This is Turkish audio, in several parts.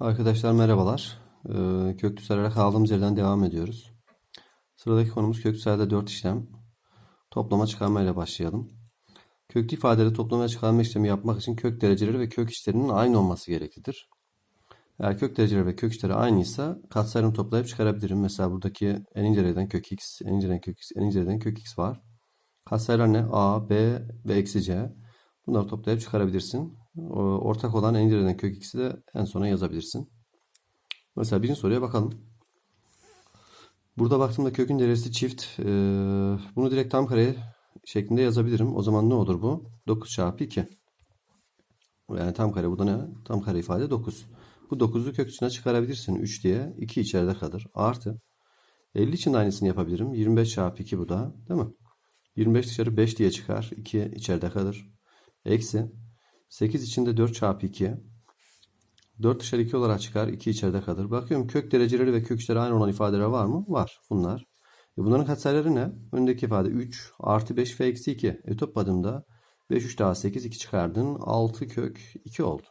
Arkadaşlar merhabalar. Ee, köklü sayılara kaldığımız yerden devam ediyoruz. Sıradaki konumuz köklü sayıda 4 işlem. Toplama çıkarma ile başlayalım. Köklü ifadeleri toplama çıkarma işlemi yapmak için kök dereceleri ve kök işlerinin aynı olması gereklidir. Eğer kök dereceleri ve kök işleri aynıysa katsayılarını toplayıp çıkarabilirim. Mesela buradaki en ince dereceden kök x, en ince dereceden kök x, en ince dereceden kök x var. Katsayılar ne? a, b ve eksi c. Bunları toplayıp çıkarabilirsin. Ortak olan en ince dereceden kök x'i de en sona yazabilirsin. Mesela birinci soruya bakalım. Burada baktığımda kökün derecesi çift. Ee, bunu direkt tam kare şeklinde yazabilirim. O zaman ne olur bu? 9 çarpı 2. Yani tam kare burada ne? Tam kare ifade 9. Bu 9'u kök içine çıkarabilirsin 3 diye. 2 içeride kalır. Artı 50 için de aynısını yapabilirim. 25 çarpı 2 bu da. Değil mi? 25 dışarı 5 diye çıkar. 2 içeride kalır. Eksi 8 içinde 4 çarpı 2. 4 dışarı 2 olarak çıkar. 2 içeride kalır. Bakıyorum kök dereceleri ve kök içleri aynı olan ifadeler var mı? Var. Bunlar. E bunların katsayıları ne? Öndeki ifade 3 artı 5 ve eksi 2. E topladığımda 5 3 daha 8 2 çıkardın. 6 kök 2 oldu.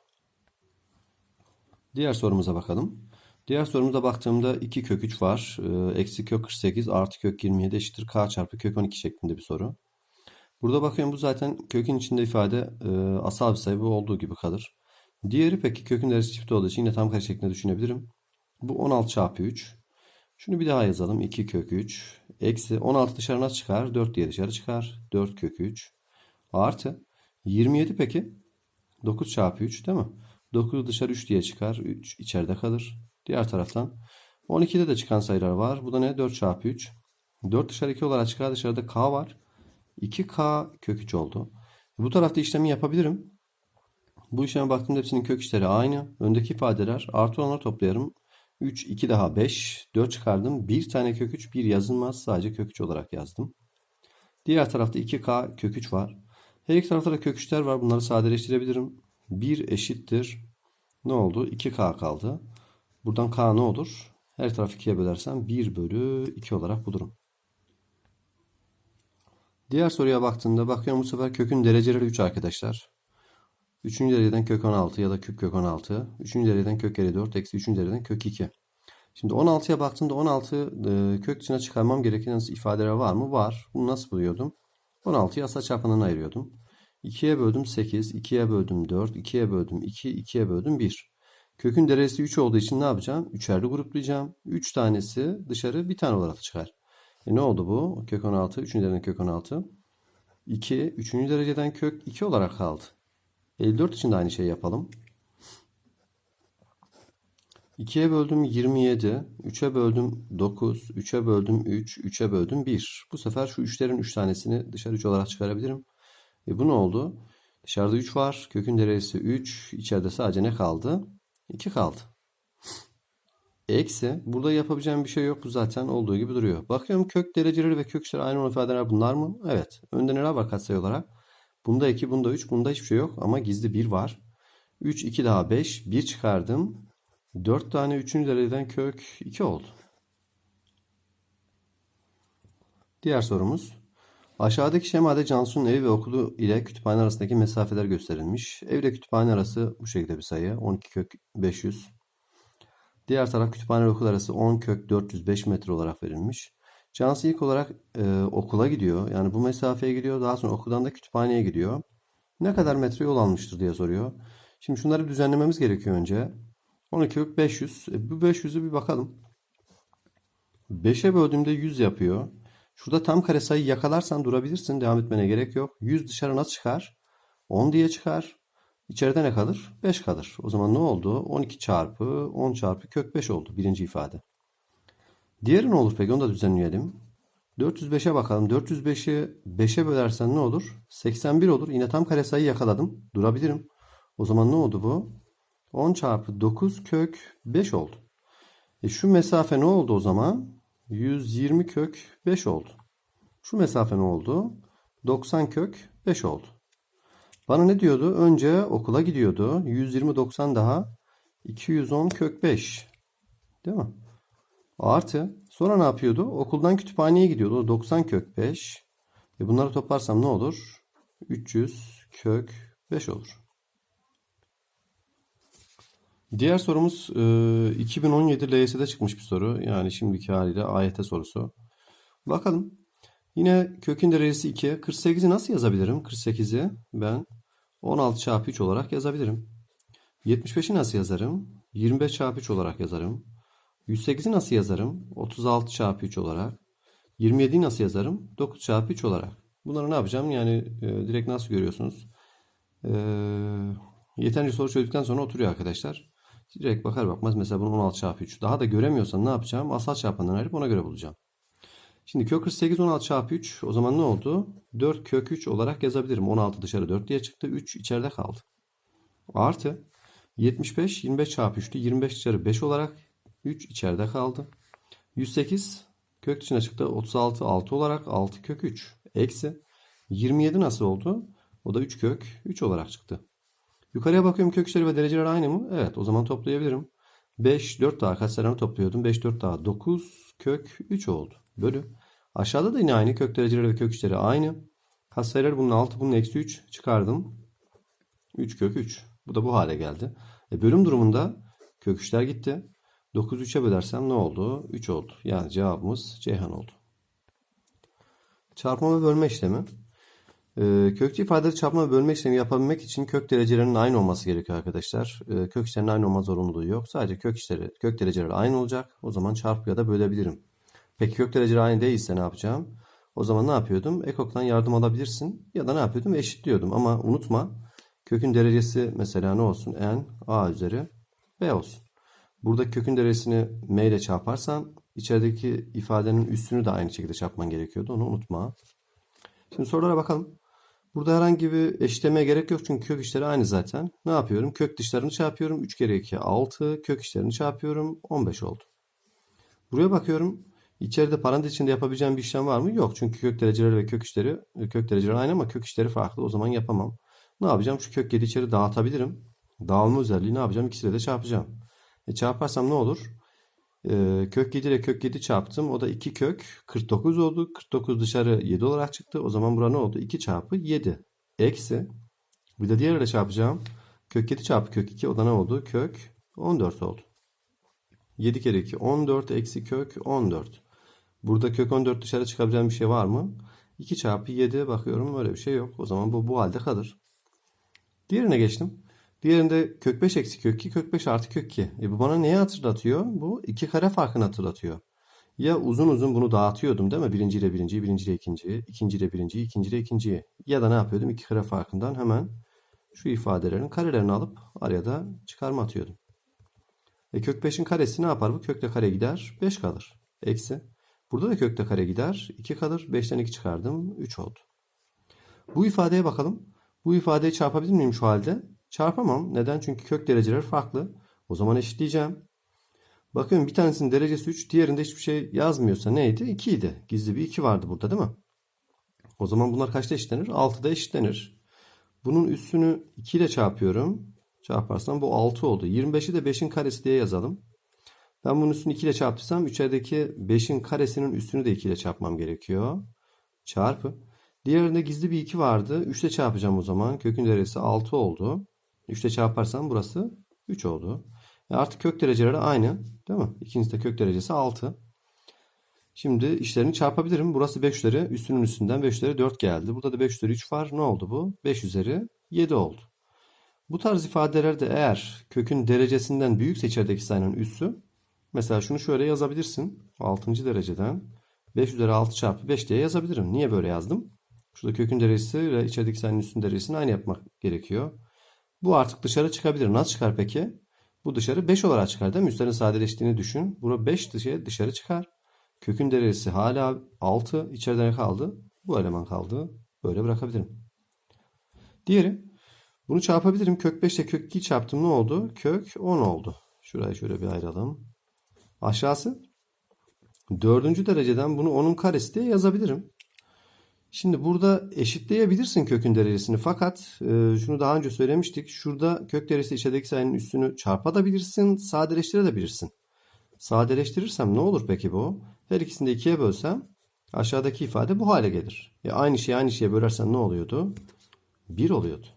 Diğer sorumuza bakalım. Diğer sorumuza baktığımda 2 kök 3 var. Ee, Eksi kök 48 artı kök 27 eşittir k çarpı kök 12 şeklinde bir soru. Burada bakıyorum bu zaten kökün içinde ifade e, asal bir sayı olduğu gibi kalır. Diğeri peki kökün derecesi çift olduğu için yine tam kare şeklinde düşünebilirim. Bu 16 çarpı 3. Şunu bir daha yazalım. 2 kök 3. Eksi 16 dışarı nasıl çıkar? 4 diye dışarı çıkar. 4 kök 3. Artı 27 peki? 9 çarpı 3 değil mi? 9 dışarı 3 diye çıkar. 3 içeride kalır. Diğer taraftan 12'de de çıkan sayılar var. Bu da ne? 4 çarpı 3. 4 dışarı 2 olarak çıkar. Dışarıda k var. 2k kök 3 oldu. Bu tarafta işlemi yapabilirim. Bu işleme baktığımda hepsinin kök işleri aynı. Öndeki ifadeler artı olanları toplayarım. 3, 2 daha 5, 4 çıkardım. Bir tane kök 3, bir yazılmaz. Sadece kök 3 olarak yazdım. Diğer tarafta 2k kök 3 var. Her iki tarafta da kök 3'ler var. Bunları sadeleştirebilirim. 1 eşittir. Ne oldu? 2k kaldı. Buradan k ne olur? Her tarafı 2'ye bölersem 1 bölü 2 olarak bulurum. Diğer soruya baktığımda bakıyorum bu sefer kökün dereceleri 3 arkadaşlar. 3. dereceden kök 16 ya da küp kök 16. 3. dereceden kök kare 4 eksi 3. dereceden kök 2. Şimdi 16'ya baktığımda 16 e, kök dışına çıkarmam gereken ifadeler var mı? Var. Bunu nasıl buluyordum? 16'yı asal çarpanına ayırıyordum. 2'ye böldüm 8, 2'ye böldüm 4, 2'ye böldüm 2, 2'ye böldüm 1. Kökün derecesi 3 olduğu için ne yapacağım? Üçerli gruplayacağım. 3 tanesi dışarı bir tane olarak çıkar. E ne oldu bu? Kök 16, 3. dereceden kök 16. 2, 3. dereceden kök 2 olarak kaldı. 54 için de aynı şeyi yapalım. 2'ye böldüm 27, 3'e böldüm 9, 3'e böldüm 3, 3'e böldüm 1. Bu sefer şu 3'lerin 3 tanesini dışarı 3 olarak çıkarabilirim. E bu ne oldu? Dışarıda 3 var. Kökün derecesi 3. İçeride sadece ne kaldı? 2 kaldı. Eksi. Burada yapabileceğim bir şey yok. Bu zaten olduğu gibi duruyor. Bakıyorum kök dereceleri ve kök aynı olan ifadeler bunlar mı? Evet. Önde neler var katsayı olarak? Bunda 2, bunda 3, bunda hiçbir şey yok. Ama gizli 1 var. 3, 2 daha 5. 1 çıkardım. 4 tane 3. dereceden kök 2 oldu. Diğer sorumuz. Aşağıdaki şemada Cansu'nun evi ve okulu ile kütüphane arasındaki mesafeler gösterilmiş. Ev ile kütüphane arası bu şekilde bir sayı. 12 kök 500. Diğer taraf kütüphane okul arası 10 kök 405 metre olarak verilmiş. Cansu ilk olarak e, okula gidiyor. Yani bu mesafeye gidiyor. Daha sonra okuldan da kütüphaneye gidiyor. Ne kadar metre yol almıştır diye soruyor. Şimdi şunları düzenlememiz gerekiyor önce. 12 kök 500. E, bu 500'ü bir bakalım. 5'e böldüğümde 100 yapıyor. Şurada tam kare sayı yakalarsan durabilirsin. Devam etmene gerek yok. 100 dışarı nasıl çıkar? 10 diye çıkar. İçeride ne kalır? 5 kalır. O zaman ne oldu? 12 çarpı 10 çarpı kök 5 oldu. Birinci ifade. Diğeri ne olur peki? Onu da düzenleyelim. 405'e bakalım. 405'i 5'e bölersen ne olur? 81 olur. Yine tam kare sayı yakaladım. Durabilirim. O zaman ne oldu bu? 10 çarpı 9 kök 5 oldu. E şu mesafe ne oldu o zaman? 120 kök 5 oldu. Şu mesafe ne oldu? 90 kök 5 oldu. Bana ne diyordu? Önce okula gidiyordu. 120 90 daha 210 kök 5. Değil mi? Artı sonra ne yapıyordu? Okuldan kütüphaneye gidiyordu. O 90 kök 5. E bunları toplarsam ne olur? 300 kök 5 olur. Diğer sorumuz e, 2017 LYS'de çıkmış bir soru. Yani şimdiki haliyle AYT sorusu. Bakalım. Yine kökün derecesi 2. 48'i nasıl yazabilirim? 48'i ben 16 çarpı 3 olarak yazabilirim. 75'i nasıl yazarım? 25 çarpı 3 olarak yazarım. 108'i nasıl yazarım? 36 çarpı 3 olarak. 27'yi nasıl yazarım? 9 çarpı 3 olarak. Bunları ne yapacağım? Yani e, direkt nasıl görüyorsunuz? E, yeterince soru çözdükten sonra oturuyor arkadaşlar. Direkt bakar bakmaz mesela bunu 16 çarpı 3. Daha da göremiyorsan ne yapacağım? Asal çarpandan ayırıp ona göre bulacağım. Şimdi kök 48 16 çarpı 3 o zaman ne oldu? 4 kök 3 olarak yazabilirim. 16 dışarı 4 diye çıktı. 3 içeride kaldı. Artı 75 25 çarpı 3'tü. 25 dışarı 5 olarak 3 içeride kaldı. 108 kök dışına çıktı. 36 6 olarak 6 kök 3. Eksi 27 nasıl oldu? O da 3 kök 3 olarak çıktı. Yukarıya bakıyorum kök içleri ve dereceler aynı mı? Evet o zaman toplayabilirim. 5 4 daha kaç sayılarını topluyordum? 5 4 daha 9 kök 3 oldu. Bölü. Aşağıda da yine aynı kök dereceleri ve kök içleri aynı. Kaç sayıları bunun 6 bunun eksi 3 çıkardım. 3 kök 3. Bu da bu hale geldi. E, bölüm durumunda kök 3'ler gitti. 9 3'e bölersem ne oldu? 3 oldu. Yani cevabımız Ceyhan oldu. Çarpma ve bölme işlemi. Ee, kökçe ifadeleri çarpma ve bölme işlemi yapabilmek için kök derecelerinin aynı olması gerekiyor arkadaşlar. Ee, kök içlerinin aynı olma zorunluluğu yok. Sadece kök içleri, kök dereceleri aynı olacak. O zaman çarpı ya da bölebilirim. Peki kök dereceleri aynı değilse ne yapacağım? O zaman ne yapıyordum? Ekok'tan yardım alabilirsin. Ya da ne yapıyordum? Eşitliyordum. Ama unutma kökün derecesi mesela ne olsun? n a üzeri b olsun. Burada kökün derecesini m ile çarparsan içerideki ifadenin üstünü de aynı şekilde çarpman gerekiyordu. Onu unutma. Şimdi sorulara bakalım. Burada herhangi bir eşitlemeye gerek yok çünkü kök içleri aynı zaten. Ne yapıyorum? Kök dışlarını çarpıyorum. 3 kere 2 6. Kök içlerini çarpıyorum. 15 oldu. Buraya bakıyorum. İçeride parantez içinde yapabileceğim bir işlem var mı? Yok. Çünkü kök dereceleri ve kök içleri kök dereceleri aynı ama kök içleri farklı. O zaman yapamam. Ne yapacağım? Şu kök 7 içeri dağıtabilirim. Dağılma özelliği ne yapacağım? İkisiyle de çarpacağım. E çarparsam ne olur? Ee, kök 7 ile kök 7 çarptım. O da 2 kök 49 oldu. 49 dışarı 7 olarak çıktı. O zaman bura ne oldu? 2 çarpı 7. Eksi. Bir de diğeriyle çarpacağım. Kök 7 çarpı kök 2. O da ne oldu? Kök 14 oldu. 7 kere 2 14 eksi kök 14. Burada kök 14 dışarı çıkabileceğim bir şey var mı? 2 çarpı 7 bakıyorum böyle bir şey yok. O zaman bu bu halde kalır. Diğerine geçtim. Diğerinde kök 5 eksi kök 2 kök 5 artı kök 2. E bu bana neyi hatırlatıyor? Bu iki kare farkını hatırlatıyor. Ya uzun uzun bunu dağıtıyordum değil mi? Birinci ile birinciyi, birinci ile ikinciyi, ikinci ile birinciyi, ikinci ile ikinciyi. Ya da ne yapıyordum? İki kare farkından hemen şu ifadelerin karelerini alıp araya da çıkarma atıyordum. E kök 5'in karesi ne yapar bu? Kökle kare gider. 5 kalır. Eksi. Burada da kökle kare gider. 2 kalır. 5'ten 2 çıkardım. 3 oldu. Bu ifadeye bakalım. Bu ifadeyi çarpabilir miyim şu halde? Çarpamam. Neden? Çünkü kök dereceleri farklı. O zaman eşitleyeceğim. Bakın bir tanesinin derecesi 3, diğerinde hiçbir şey yazmıyorsa neydi? 2 idi. Gizli bir 2 vardı burada değil mi? O zaman bunlar kaçta eşitlenir? 6'da eşitlenir. Bunun üstünü 2 ile çarpıyorum. Çarparsam bu 6 oldu. 25'i de 5'in karesi diye yazalım. Ben bunun üstünü 2 ile çarptıysam içerideki 5'in karesinin üstünü de 2 ile çarpmam gerekiyor. Çarpı. Diğerinde gizli bir 2 vardı. 3 ile çarpacağım o zaman. Kökün derecesi 6 oldu. 3 ile çarparsam burası 3 oldu. E artık kök dereceleri aynı. Değil mi? İkincisi de kök derecesi 6. Şimdi işlerini çarpabilirim. Burası 5 üzeri. Üstünün üstünden 5 üzeri 4 geldi. Burada da 5 üzeri 3 var. Ne oldu bu? 5 üzeri 7 oldu. Bu tarz ifadelerde eğer kökün derecesinden büyükse içerideki sayının üssü mesela şunu şöyle yazabilirsin. 6. dereceden 5 üzeri 6 çarpı 5 diye yazabilirim. Niye böyle yazdım? Şurada kökün derecesi ile içerideki sayının üstün derecesini aynı yapmak gerekiyor. Bu artık dışarı çıkabilir. Nasıl çıkar peki? Bu dışarı 5 olarak çıkar değil mi? Üstlerin sadeleştiğini düşün. Bura 5 dışarı, dışarı çıkar. Kökün derecesi hala 6. İçeride ne kaldı? Bu eleman kaldı. Böyle bırakabilirim. Diğeri. Bunu çarpabilirim. Kök 5 ile kök 2 çarptım ne oldu? Kök 10 oldu. Şurayı şöyle bir ayıralım. Aşağısı. Dördüncü dereceden bunu 10'un karesi diye yazabilirim. Şimdi burada eşitleyebilirsin kökün derecesini fakat e, şunu daha önce söylemiştik. Şurada kök derecesi içerideki sayının üstünü çarpabilirsin, sadeleştirebilirsin. Sadeleştirirsem ne olur peki bu? Her ikisini de ikiye bölsem aşağıdaki ifade bu hale gelir. Ya aynı şeyi aynı şeye bölersen ne oluyordu? 1 oluyordu.